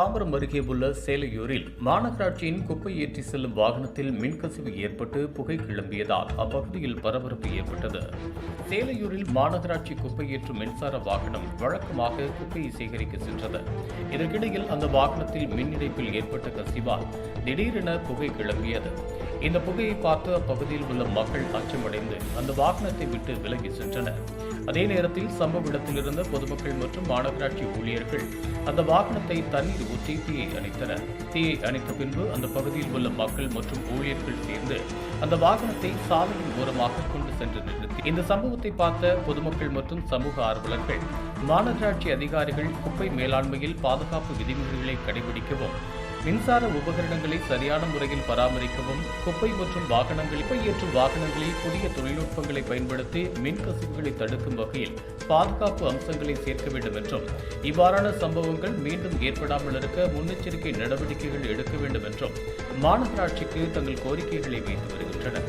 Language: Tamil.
அருகே உள்ள சேலையூரில் மாநகராட்சியின் குப்பை ஏற்றி செல்லும் வாகனத்தில் மின்கசிவு ஏற்பட்டு புகை கிளம்பியதால் அப்பகுதியில் பரபரப்பு ஏற்பட்டது. சேலையூரில் மாநகராட்சி குப்பை ஏற்றும் மின்சார வாகனம் வழக்கமாக குப்பையை சேகரிக்க சென்றது. இதற்கிடையில் அந்த வாகனத்தில் மின் இணைப்பில் ஏற்பட்ட கசிவால் திடீரென புகை கிளம்பியது. இந்த புகையை பார்த்து அப்பகுதியில் உள்ள மக்கள் அச்சமடைந்து அந்த வாகனத்தை விட்டு விலகி சென்றனர். அதே நேரத்தில் சம்பவ இடத்தில் இருந்த பொதுமக்கள் மற்றும் மாநகராட்சி ஊழியர்கள் அந்த வாகனத்தை தண்ணீர் ஊற்றி தீயை அணைத்தனர். தீயை அணைத்த பின்பு அந்த பகுதியில் உள்ள மக்கள் மற்றும் ஊழியர்கள் சேர்ந்து அந்த வாகனத்தை சாலையின் ஓரமாக கொண்டு சென்று நிறுத்தி இந்த சம்பவத்தை பார்த்த பொதுமக்கள் மற்றும் சமூக ஆர்வலர்கள் மாநகராட்சி அதிகாரிகள் குப்பை மேலாண்மையில் பாதுகாப்பு விதிமுறைகளை கடைபிடிக்கவும் மின்சார உபகரணங்களை சரியான முறையில் பராமரிக்கவும் குப்பை மற்றும் வாகனங்கள் குப்பை ஏற்றும் வாகனங்களில் புதிய தொழில்நுட்பங்களை பயன்படுத்தி மின் கசிவுகளை தடுக்கும் வகையில் பாதுகாப்பு அம்சங்களை சேர்க்க வேண்டும் என்றும் இவ்வாறான சம்பவங்கள் மீண்டும் ஏற்படாமல் இருக்க முன்னெச்சரிக்கை நடவடிக்கைகள் எடுக்க வேண்டும் என்றும் மாநகராட்சிக்கு தங்கள் கோரிக்கைகளை வைத்து வருகின்றனர்.